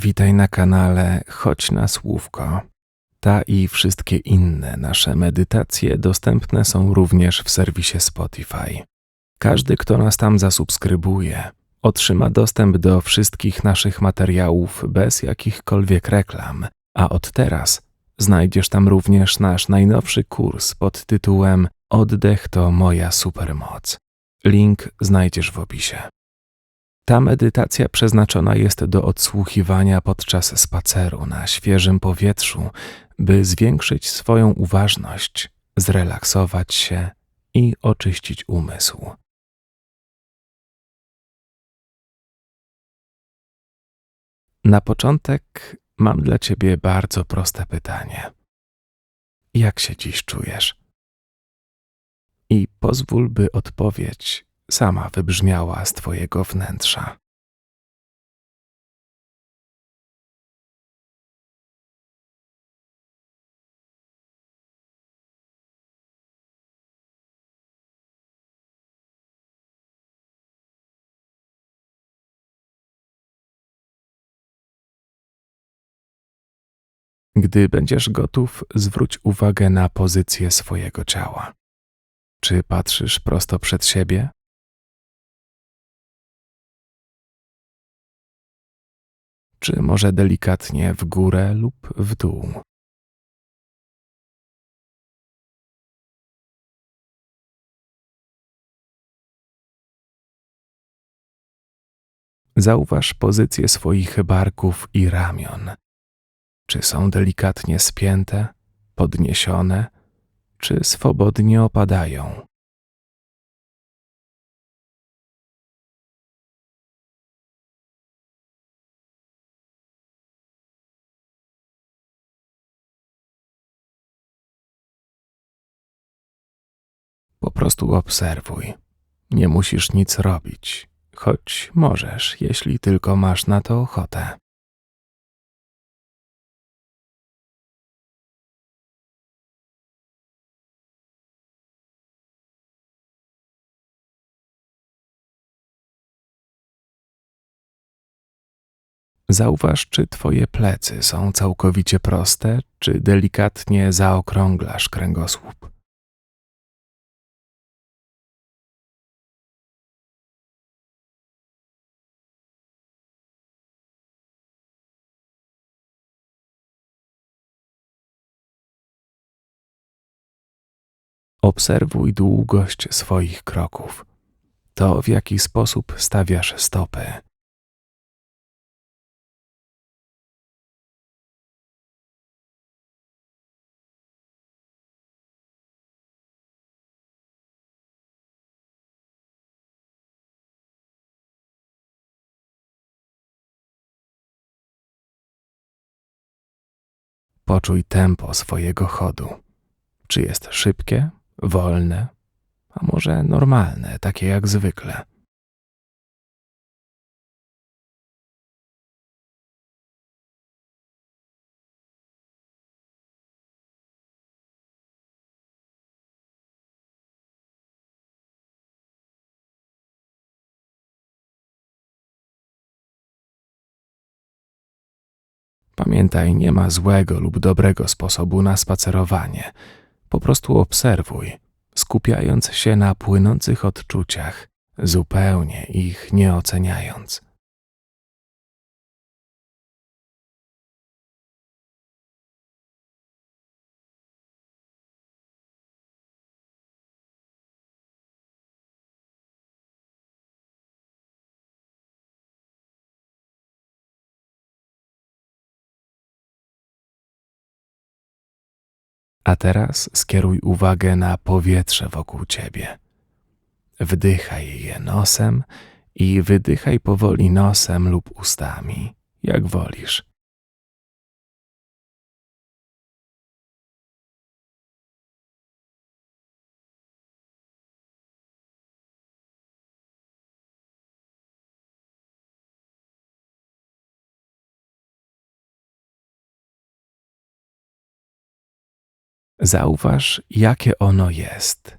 Witaj na kanale Chodź na Słówko. Ta i wszystkie inne nasze medytacje dostępne są również w serwisie Spotify. Każdy, kto nas tam zasubskrybuje, otrzyma dostęp do wszystkich naszych materiałów bez jakichkolwiek reklam, a od teraz znajdziesz tam również nasz najnowszy kurs pod tytułem Oddech to moja supermoc. Link znajdziesz w opisie. Ta medytacja przeznaczona jest do odsłuchiwania podczas spaceru na świeżym powietrzu, by zwiększyć swoją uważność, zrelaksować się i oczyścić umysł. Na początek mam dla Ciebie bardzo proste pytanie. Jak się dziś czujesz? I pozwól, by odpowiedź sama wybrzmiała z Twojego wnętrza. Gdy będziesz gotów, zwróć uwagę na pozycję swojego ciała. Czy patrzysz prosto przed siebie? Czy może delikatnie w górę lub w dół? Zauważ pozycję swoich barków i ramion. Czy są delikatnie spięte, podniesione, czy swobodnie opadają? Po prostu obserwuj. Nie musisz nic robić, choć możesz, jeśli tylko masz na to ochotę. Zauważ, czy twoje plecy są całkowicie proste, czy delikatnie zaokrąglasz kręgosłup. Obserwuj długość swoich kroków. To, w jaki sposób stawiasz stopy. Poczuj tempo swojego chodu. Czy jest szybkie, wolne, a może normalne, takie jak zwykle? Pamiętaj, nie ma złego lub dobrego sposobu na spacerowanie. Po prostu obserwuj, skupiając się na płynących odczuciach, zupełnie ich nie oceniając. A teraz skieruj uwagę na powietrze wokół ciebie. Wdychaj je nosem i wydychaj powoli nosem lub ustami, jak wolisz. zauważ, jakie ono jest.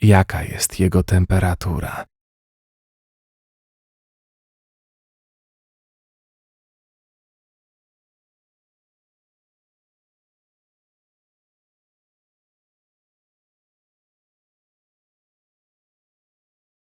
Jaka jest jego temperatura?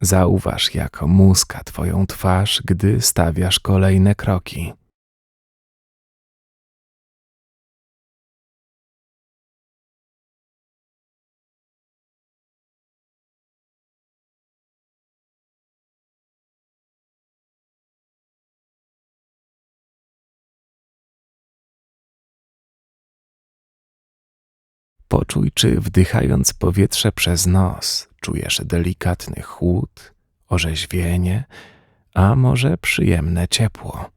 Zauważ, jak muska twoją twarz, gdy stawiasz kolejne kroki. Poczuj, czy wdychając powietrze przez nos czujesz delikatny chłód, orzeźwienie, a może przyjemne ciepło.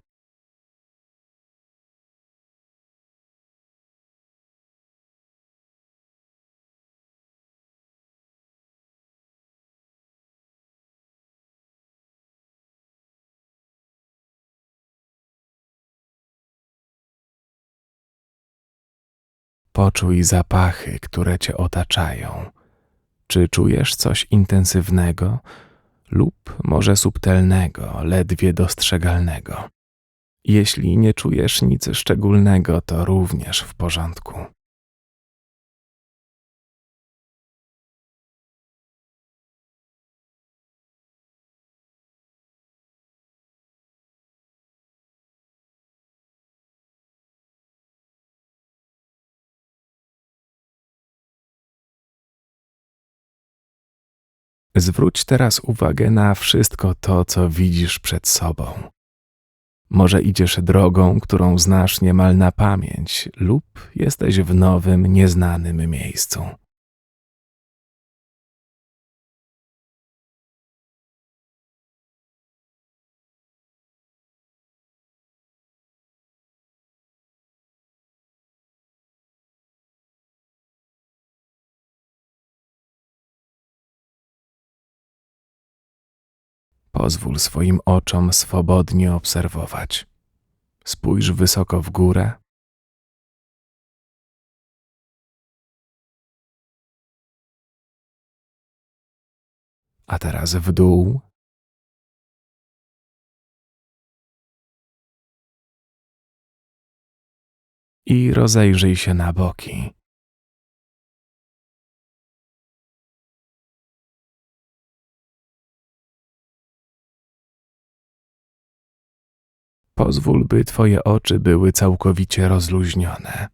Poczuj zapachy, które cię otaczają. Czy czujesz coś intensywnego lub może subtelnego, ledwie dostrzegalnego? Jeśli nie czujesz nic szczególnego, to również w porządku. Zwróć teraz uwagę na wszystko to, co widzisz przed sobą. Może idziesz drogą, którą znasz niemal na pamięć, lub jesteś w nowym, nieznanym miejscu. Pozwól swoim oczom swobodnie obserwować. Spójrz wysoko w górę. A teraz w dół. I rozejrzyj się na boki. Pozwól, by Twoje oczy były całkowicie rozluźnione.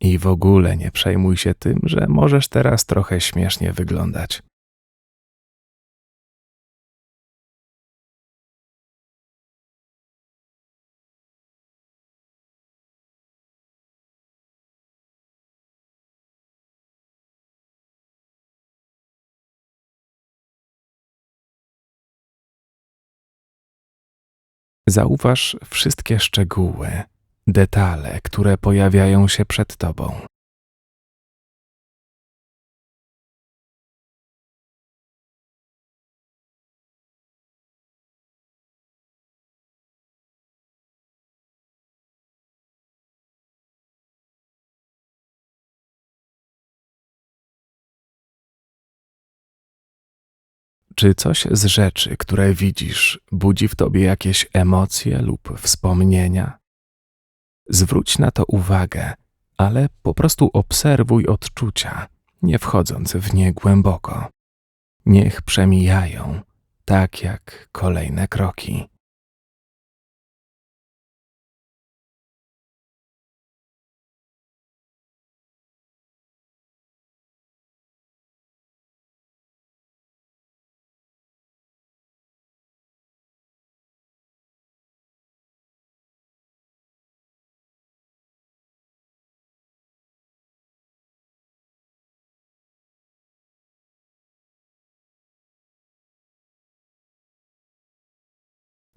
I w ogóle nie przejmuj się tym, że możesz teraz trochę śmiesznie wyglądać. Zauważ wszystkie szczegóły, detale, które pojawiają się przed tobą. Czy coś z rzeczy, które widzisz, budzi w tobie jakieś emocje lub wspomnienia? Zwróć na to uwagę, ale po prostu obserwuj odczucia, nie wchodząc w nie głęboko. Niech przemijają, tak jak kolejne kroki.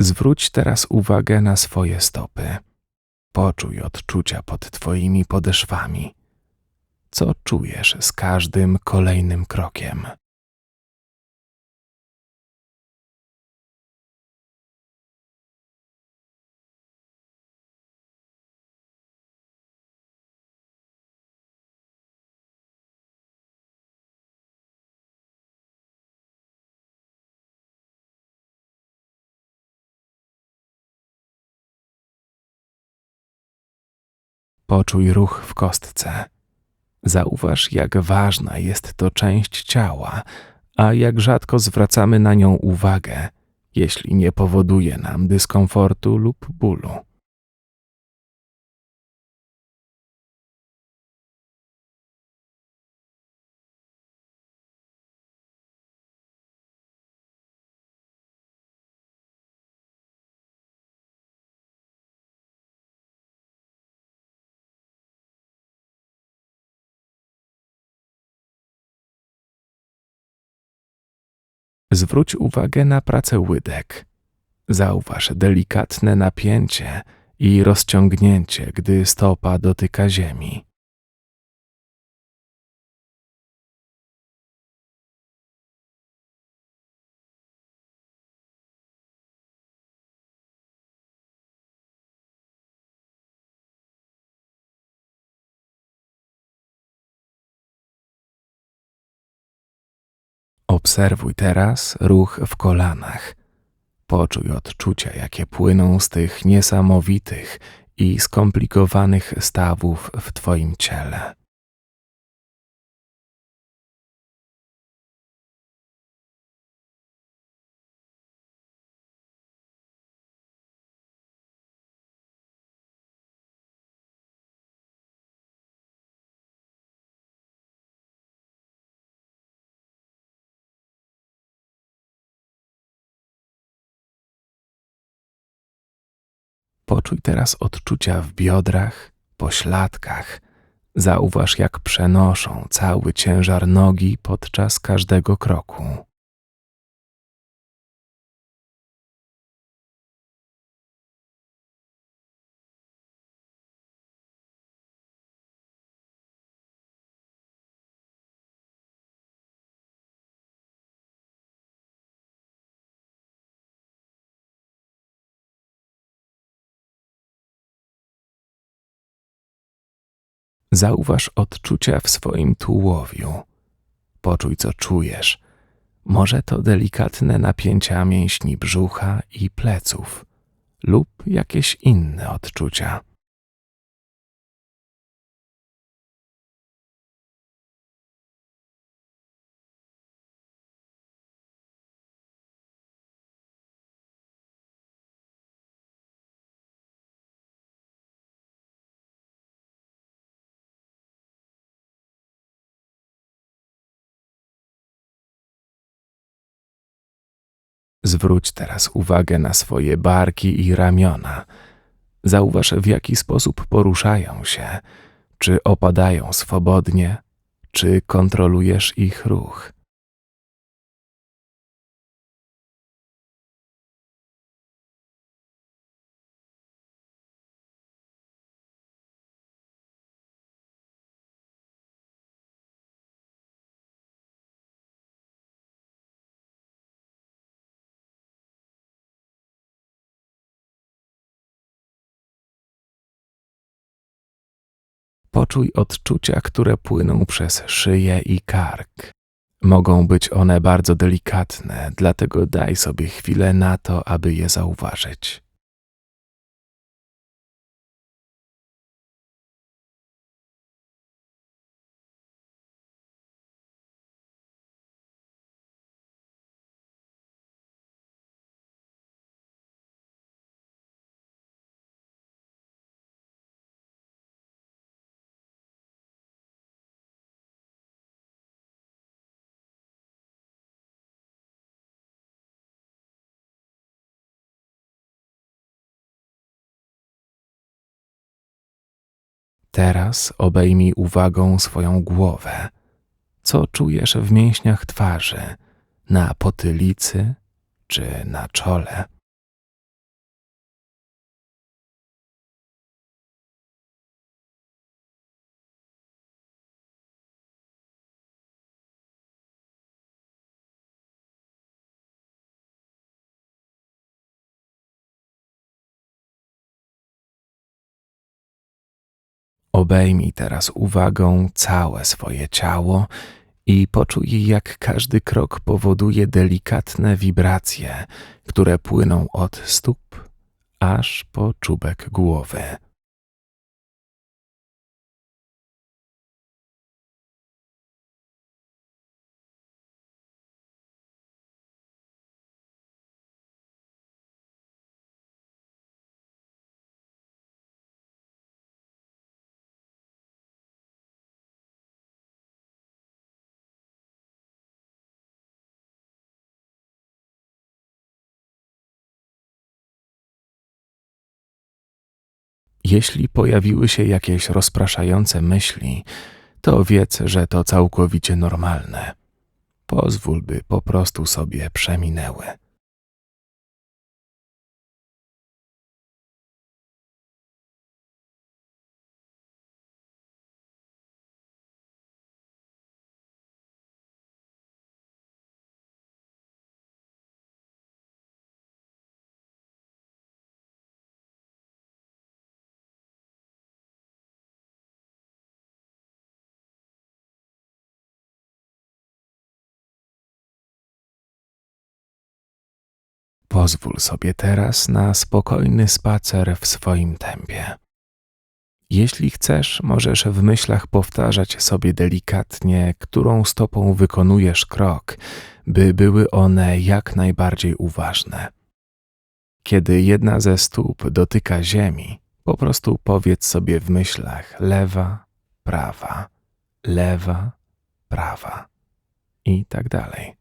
Zwróć teraz uwagę na swoje stopy. Poczuj odczucia pod Twoimi podeszwami. Co czujesz z każdym kolejnym krokiem? Poczuj ruch w kostce. Zauważ, jak ważna jest to część ciała, a jak rzadko zwracamy na nią uwagę, jeśli nie powoduje nam dyskomfortu lub bólu. Zwróć uwagę na pracę łydek. Zauważ delikatne napięcie i rozciągnięcie, gdy stopa dotyka ziemi. Obserwuj teraz ruch w kolanach. Poczuj odczucia, jakie płyną z tych niesamowitych i skomplikowanych stawów w Twoim ciele. Poczuj teraz odczucia w biodrach, pośladkach. Zauważ, jak przenoszą cały ciężar nogi podczas każdego kroku. Zauważ odczucia w swoim tułowiu. Poczuj, co czujesz. Może to delikatne napięcia mięśni brzucha i pleców, lub jakieś inne odczucia. Zwróć teraz uwagę na swoje barki i ramiona. Zauważ, w jaki sposób poruszają się, czy opadają swobodnie, czy kontrolujesz ich ruch. Poczuj odczucia, które płyną przez szyję i kark. Mogą być one bardzo delikatne, dlatego daj sobie chwilę na to, aby je zauważyć. Teraz obejmij uwagą swoją głowę. Co czujesz w mięśniach twarzy, na potylicy czy na czole? Obejmij teraz uwagą całe swoje ciało i poczuj, jak każdy krok powoduje delikatne wibracje, które płyną od stóp aż po czubek głowy. Jeśli pojawiły się jakieś rozpraszające myśli, to wiedz, że to całkowicie normalne. Pozwól, by po prostu sobie przeminęły. Pozwól sobie teraz na spokojny spacer w swoim tempie. Jeśli chcesz, możesz w myślach powtarzać sobie delikatnie, którą stopą wykonujesz krok, by były one jak najbardziej uważne. Kiedy jedna ze stóp dotyka ziemi, po prostu powiedz sobie w myślach lewa, prawa, lewa, prawa i tak dalej.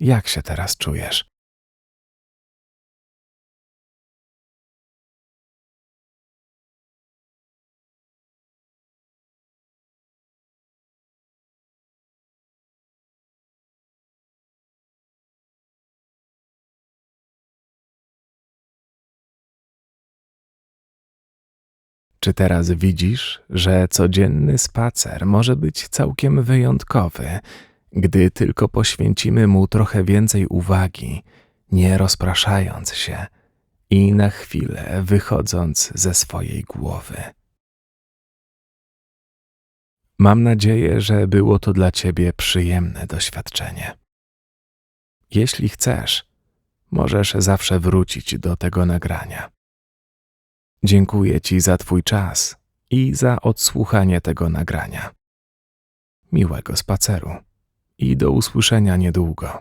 Jak się teraz czujesz? Czy teraz widzisz, że codzienny spacer może być całkiem wyjątkowy, gdy tylko poświęcimy mu trochę więcej uwagi, nie rozpraszając się i na chwilę wychodząc ze swojej głowy? Mam nadzieję, że było to dla Ciebie przyjemne doświadczenie. Jeśli chcesz, możesz zawsze wrócić do tego nagrania. Dziękuję Ci za Twój czas i za odsłuchanie tego nagrania. Miłego spaceru i do usłyszenia niedługo.